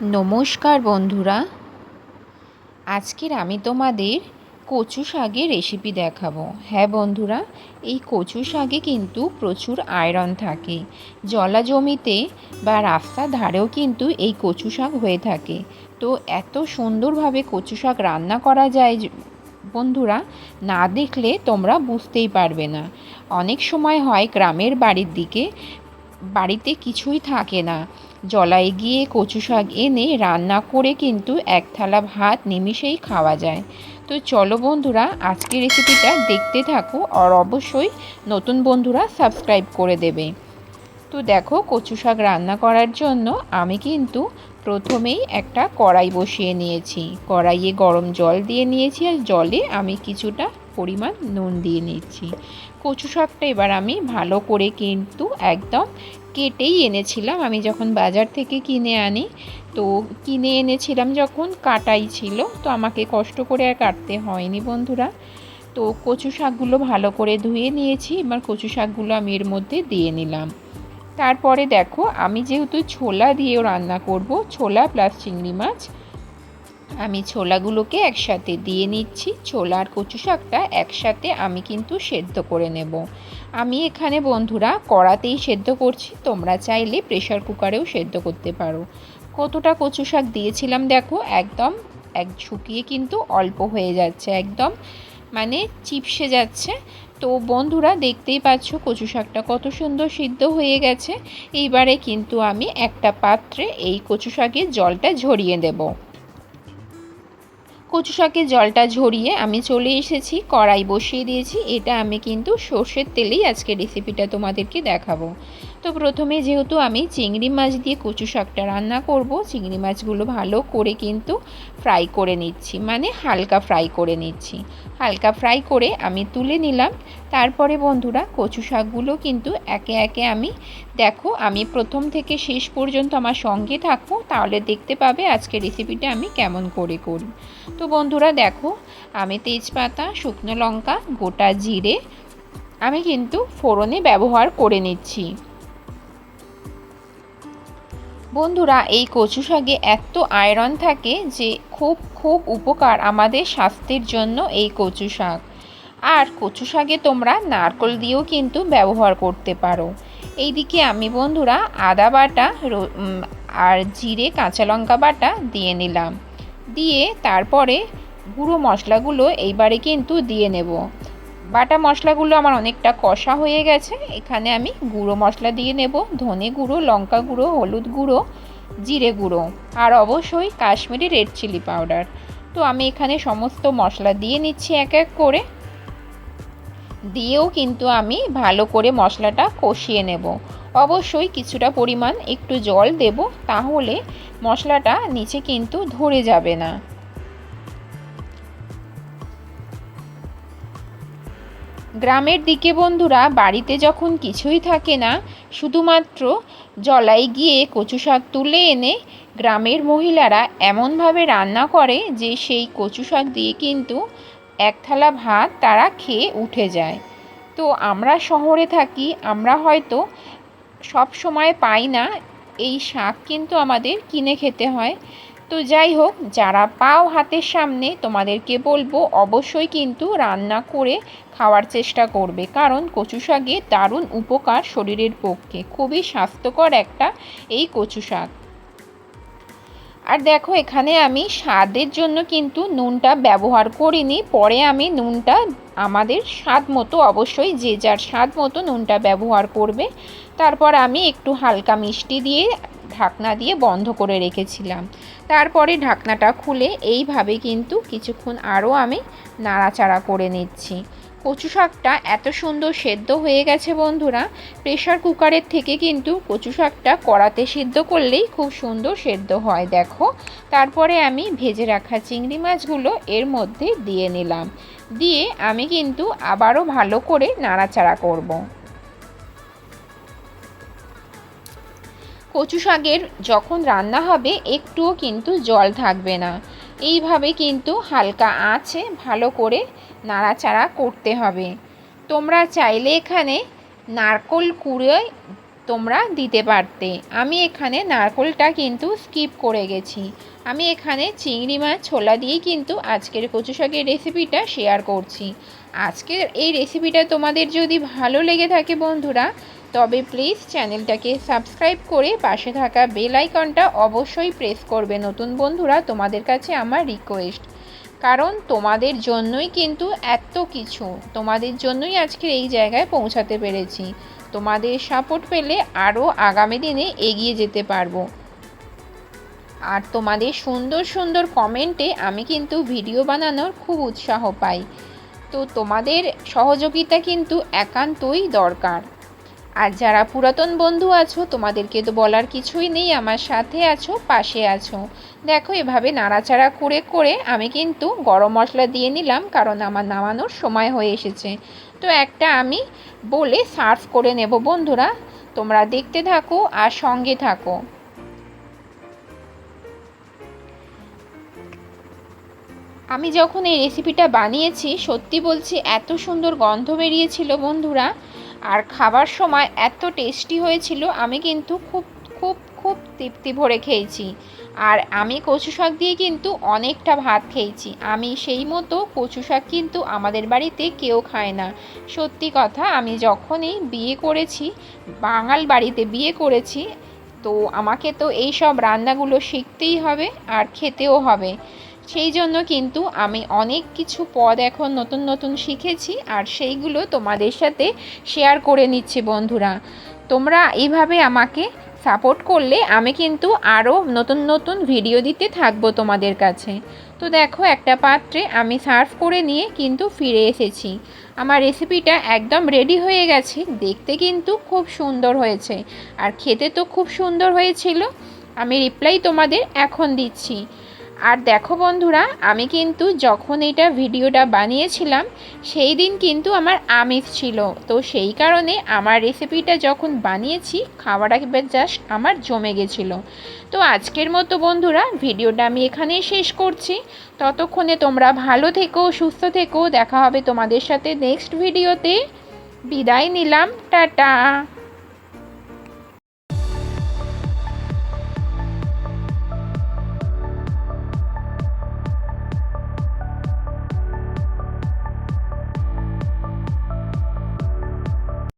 নমস্কার বন্ধুরা। আজকের আমি তোমাদের কচু শাকের রেসিপি দেখাবো। হ্যাঁ বন্ধুরা, এই কচু শাকে কিন্তু প্রচুর আয়রন থাকে। জলা জমিতে বা রাস্তার ধারেও কিন্তু এই কচু শাক হয়ে থাকে। তো এত সুন্দরভাবে কচু শাক রান্না করা যায় বন্ধুরা, না দেখলে তোমরা বুঝতেই পারবে না। অনেক সময় হয় গ্রামের বাড়ির দিকে, বাড়িতে কিছুই থাকে না। জলায় গিয়ে কচু শাক এনে রান্না করে কিন্তু এক থালা ভাত নিমিষেই খাওয়া যায়। তো চলো বন্ধুরা, আজকের রেসিপিটা দেখতে থাকো আর অবশ্যই নতুন বন্ধুরা সাবস্ক্রাইব করে দেবে। তো দেখো, কচু শাক রান্না করার জন্য আমি কিন্তু প্রথমেই একটা কড়াই বসিয়ে নিয়েছি। কড়াইয়ে গরম জল দিয়ে নিয়েছি আর জলে আমি কিছুটা পরিমাণ নুন দিয়ে নিচ্ছি। কচু শাকটা এবার আমি ভালো করে কিন্তু একদম কেটেই এনেছিলাম। আমি যখন বাজার থেকে কিনে আনি, তো কিনে এনেছিলাম যখন কাটাই ছিল, তো আমাকে কষ্ট করে আর কাটতে হয়নি বন্ধুরা। তো কচু শাকগুলো ভালো করে ধুয়ে নিয়েছি, এবার কচু শাকগুলো আমি এর মধ্যে দিয়ে নিলাম। তারপরে দেখো, আমি যেহেতু ছোলা দিয়েও রান্না করব, ছোলা প্লাস চিংড়ি মাছ আমি ছোলাগুলোকে একসাথে দিয়ে নিচ্ছি। ছোলা আর কচু শাকটা একসাথে আমি কিন্তু সেদ্ধ করে নেব। আমি এখানে বন্ধুরা কড়াতেই সেদ্ধ করছি। তোমরা চাইলে প্রেশার কুকারেও সেদ্ধ করতে পারো। কতটা কচু শাক দিয়েছিলাম দেখো, একদম এক শুকিয়ে কিন্তু অল্প হয়ে যাচ্ছে, একদম মানে চিপসে যাচ্ছে। তো বন্ধুরা দেখতেই পাচ্ছ কচু শাকটা কত সুন্দর সিদ্ধ হয়ে গেছে। এইবারে কিন্তু আমি একটা পাত্রে এই কচু শাকের জলটা ঝরিয়ে দেবো। কচু শাকের জলটা ঝরিয়ে আমি চলে এসেছি, কড়াই বসিয়ে দিয়েছি। এটা আমি কিন্তু সর্ষের তেলেই আজকে রেসিপিটা তোমাদেরকে দেখাবো। তো প্রথমে যেহেতু আমি চিংড়ি মাছ দিয়ে কচু শাকটা রান্না করব, চিংড়ি মাছগুলো ভালো করে কিন্তু ফ্রাই করে নিচ্ছি মানে হালকা ফ্রাই করে নিচ্ছি। হালকা ফ্রাই করে আমি তুলে নিলাম। তারপরে বন্ধুরা কচু শাকগুলো কিন্তু একে একে আমি, দেখো, আমি প্রথম থেকে শেষ পর্যন্ত আমার সঙ্গে থাকো, তাহলে দেখতে পাবে আজকে রেসিপিটা আমি কেমন করে করি। তো বন্ধুরা দেখো, আমি তেজপাতা, শুকনো লঙ্কা, গোটা জিরে, আমি কিন্তু ফোড়নে ব্যবহার করে নিচ্ছি। বন্ধুরা, এই কচু শাকে এত আয়রন থাকে যে খুব খুব উপকার আমাদের স্বাস্থ্যের জন্য এই কচু শাক। আর কচু শাকে তোমরা নারকল দিয়েও কিন্তু ব্যবহার করতে পারো। এইদিকে আমি বন্ধুরা আদা বাটা আর জিরে কাঁচা লঙ্কা বাটা দিয়ে নিলাম। দিয়ে তারপরে গুঁড়ো মশলাগুলো এইবারে কিন্তু দিয়ে নেব। বাটা মশলাগুলো আমার অনেকটা কষা হয়ে গেছে। এখানে আমি গুঁড়ো মশলা দিয়ে নেব, ধনে গুঁড়ো, লঙ্কা গুঁড়ো, হলুদ গুঁড়ো, জিরে গুঁড়ো, আর অবশ্যই কাশ্মীরি রেড চিলি পাউডার। তো আমি এখানে সমস্ত মশলা দিয়ে নিচ্ছি এক এক করে। দিয়েও কিন্তু আমি ভালো করে মশলাটা কষিয়ে নেব। অবশ্যই কিছুটা পরিমাণ একটু জল দেব, তাহলে মশলাটা নিচে কিন্তু ধরে যাবে না। গ্রামের দিকে বন্ধুরা, বাড়িতে যখন কিছুই থাকে না, শুধুমাত্র জলাই গিয়ে কচু শাক তুলে এনে গ্রামের মহিলারা এমনভাবে রান্না করে যে সেই কচু শাক দিয়ে কিন্তু এক থালা ভাত তারা খেয়ে উঠে যায়। তো আমরা শহরে থাকি, আমরা হয়তো সব সময় পাই না, এই শাক কিন্তু আমাদের কিনে খেতে হয়। তো যাই হোক, যারা পাও হাতের সামনে, তোমাদেরকে বলব অবশ্যই কিন্তু রান্না করে খাওয়ার চেষ্টা করবে। কারণ কচু শাকে দারুণ উপকার শরীরের পক্ষে, খুবই স্বাস্থ্যকর একটা এই কচু শাক। আর দেখো, এখানে আমি স্বাদের জন্য কিন্তু নুনটা ব্যবহার করিনি। পরে আমি নুনটা আমাদের স্বাদ মতো, অবশ্যই যে যার স্বাদ মতো নুনটা ব্যবহার করবে। তারপর আমি একটু হালকা মিষ্টি দিয়ে ঢাকনা দিয়ে বন্ধ করে রেখেছিলাম। তারপরে ঢাকনাটা খুলে এইভাবে কিন্তু কিছুক্ষণ আরও আমি নাড়াচাড়া করে নিচ্ছি। কচু শাকটা এত সুন্দর সেদ্ধ হয়ে গেছে বন্ধুরা প্রেশার কুকারের থেকে কিন্তু কচু শাকটা কড়াতে সিদ্ধ করলেই খুব সুন্দর সেদ্ধ হয়, দেখো। তারপরে আমি ভেজে রাখা চিংড়ি মাছগুলো এর মধ্যে দিয়ে নিলাম। দিয়ে আমি কিন্তু আবারও ভালো করে নাড়াচাড়া করব। কচু শাকের যখন রান্না হবে, একটুও কিন্তু জল থাকবে না। এইভাবে কিন্তু হালকা আঁচে ভালো করে নাড়াচাড়া করতে হবে। তোমরা চাইলে এখানে নারকল কুড়ে তোমরা দিতে পারতে। আমি এখানে নারকোলটা কিন্তু স্কিপ করে গেছি। আমি এখানে চিংড়ি মাছ, ছোলা দিয়েই কিন্তু আজকের কচু শাকের রেসিপিটা শেয়ার করছি। আজকের এই রেসিপিটা তোমাদের যদি ভালো লেগে থাকে বন্ধুরা তবে প্লিজ চ্যানেলটাকে সাবস্ক্রাইব করে পাশে থাকা বেল আইকনটা অবশ্যই প্রেস করবে। নতুন বন্ধুরা, তোমাদের কাছে আমার রিকোয়েস্ট কারণ তোমাদের জন্যই কিন্তু এত কিছু। তোমাদের জন্যই আজকের এই জায়গায় পৌঁছাতে পেরেছি। তোমাদের সাপোর্ট পেলে আরও আগামী দিনে এগিয়ে যেতে পারব। আর তোমাদের সুন্দর সুন্দর কমেন্টে আমি কিন্তু ভিডিও বানানোর খুব উৎসাহ পাই। তো তোমাদের সহযোগিতা কিন্তু একান্তই দরকার। আর যারা পুরাতন বন্ধু আছো, তোমাদেরকে তো বলার কিছুই নেই, আমার সাথে আছো, পাশে আছো। দেখো, এভাবে নাড়াচাড়া করে করে আমি কিন্তু গরম মশলা দিয়ে নিলাম, কারণ আমার নামানোর সময় হয়ে এসেছে। তো একটা আমি বলে সার্ভ করে নেব, বন্ধুরা। তোমরা দেখতে থাকো আর সঙ্গে থাকো। আমি যখন এই রেসিপিটা বানিয়েছি, সত্যি বলছি, এত সুন্দর গন্ধ বেরিয়েছিল, বন্ধুরা। আর খাবার সময় এত টেস্টি হয়েছিল, আমি কিন্তু খুব খুব খুব তৃপ্তি ভরে খেয়েছি। আর আমি কচু শাক দিয়ে কিন্তু অনেকটা ভাত খেয়েছি। আমি সেই মতো কচু শাক কিন্তু আমাদের বাড়িতে কেউ খায় না। সত্যি কথা, আমি যখনই বিয়ে করেছি, বাঙাল বাড়িতে বিয়ে করেছি, তো আমাকে তো এই সব রান্নাগুলো শিখতেই হবে আর খেতেও হবে। সেই জন্য কিন্তু আমি অনেক কিছু পদ এখন নতুন নতুন শিখেছি আর সেইগুলো তোমাদের সাথে শেয়ার করে নিচ্ছি বন্ধুরা। তোমরা এইভাবে আমাকে সাপোর্ট করলে আমি কিন্তু আরও নতুন নতুন ভিডিও দিতে থাকব তোমাদের কাছে। তো দেখো একটা পাত্রে আমি সার্ভ করে নিয়ে কিন্তু ফিরে এসেছি। আমার রেসিপিটা একদম রেডি হয়ে গেছে, দেখতে কিন্তু খুব সুন্দর হয়েছে আর খেতে তো খুব সুন্দর হয়েছিল। আমি রিপ্লাই তোমাদের এখন দিচ্ছি। আর দেখো বন্ধুরা, আমি কিন্তু যখন এটা ভিডিওটা বানিয়েছিলাম, সেই দিন কিন্তু আমার আমিষ ছিল। তো সেই কারণে আমার রেসিপিটা যখন বানিয়েছি খাওয়াটা এবার জাস্ট আমার জমে গেছিল। তো আজকের মতো বন্ধুরা, ভিডিওটা আমি এখানেই শেষ করছি। ততক্ষণে তোমরা ভালো থেকো, সুস্থ থেকো। দেখা হবে তোমাদের সাথে নেক্সট ভিডিওতে বিদায় নিলাম, টাটা!